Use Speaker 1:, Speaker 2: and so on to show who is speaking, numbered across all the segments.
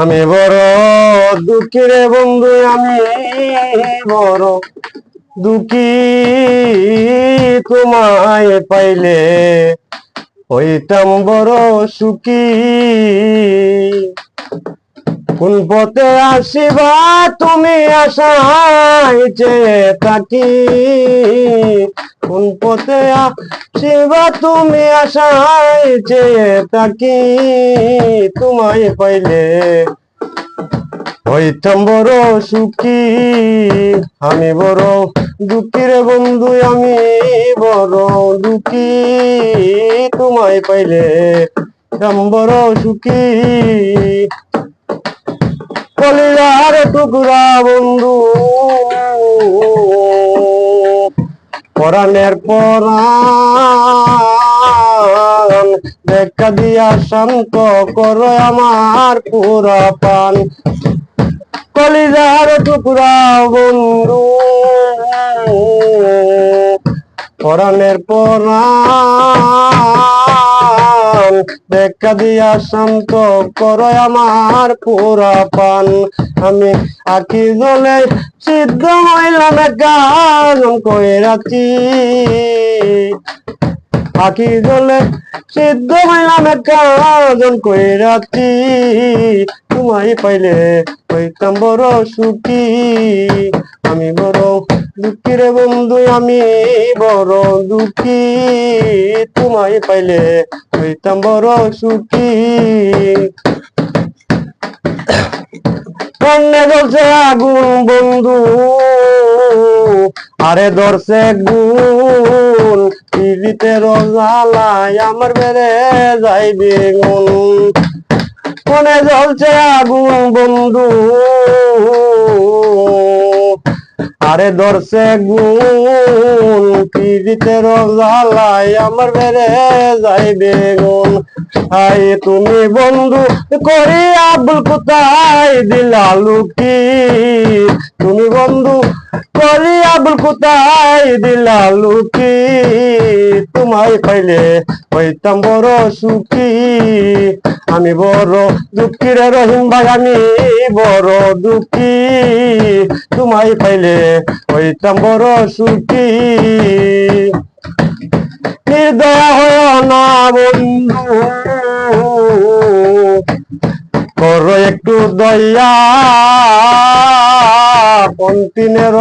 Speaker 1: আমি বড় দুঃখী রে বন্ধু, আমি বড় দুঃখী। তোমায় পাইলে হইতাম বড় সুখী। কোন পথে আসিবা, তুমি আশায় যে থাকি। কোন পথে আসিবা তুমি আশায় যে থাকি, তোমায় পাইলে হইতাম বড় সুখী, আমি বড় দুঃখী রে বন্ধু, আমি বড় দুঃখী, তোমায় পাইলে বড় সুখী। কলিজার টুকরা বন্ধু পরাণের পরাণ। দেখা দিয়া শান্ত করো আমার পুরা পান কলিজার টুকরা বন্ধু পরাণের পরাণ। দেখা দিয়া শান্ত করো আমার পুরা পান আমি আখি জলে সিদ্ধ হইলাম গান কইরাছি আখি জলে সিদ্ধ হইলাম গান কইরাছি তোমায় পাইলে হইতাম বড় সুখী। আমি বড় দুঃখী রে বন্ধু আমি, বড় দুঃখী। তোমায় পাইলে হইতাম বড় সুখী। কন্যা ধরছে আগুন বন্ধু, আরে ধরছে গুণ। টিভিতে রোজালায় আমার বেড়ে যাইবে বেগুন কনে জ্বলছে আগুন বন্ধু। আরে ধরছে গুণ পিড়িতে রোজালাই আমার বেড়ে যাইবে গুণ আই তুমি বন্ধু, করি আবুল কোথায় দিলা লুকি? তুমি বন্ধু করি আবুল কোথায় দিলা লুকি, তোমায় পাইলে হইতাম বড় সুখী। আমি বড় দুঃখীর রহিম ভাই, আমি বড় দুঃখী। তোমায় পাইলে হইতাম বড় সুখী। নির্দয়া হয় না বন্ধু। করো একটু দয়া। পন্থিনের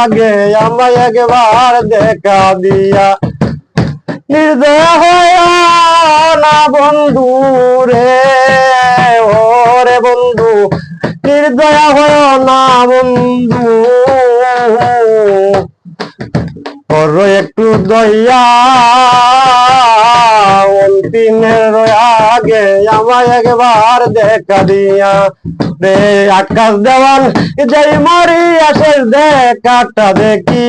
Speaker 1: আগে আমায় একবার দেখা দিয়া। নির্দয়া না বন্ধু রে, ওরে বন্ধু, নির্দয়া হয় না বন্ধু। করো একটু দয়া। অন্তিমের আগে আমায় একবার দেখা দিয়া। রে আকাশ দেওয়াল, যাই মরি আসের দেখাটা দেখি।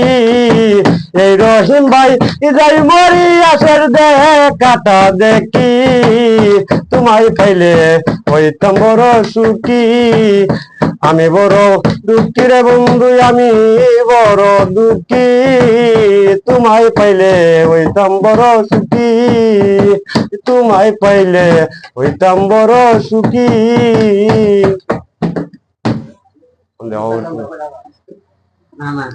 Speaker 1: এই রহিম ভাই, যাই মরি আসের দেখাটা দেখি। তোমায় পাইলে হইতাম বড় সুখী। আমি বড় দুঃখী রে বন্ধু, আমি বড় দুঃখী। তোমায় পাইলে হইতাম বড় সুখী। তোমায় পাইলে হইতাম বড় সুখী।
Speaker 2: না না।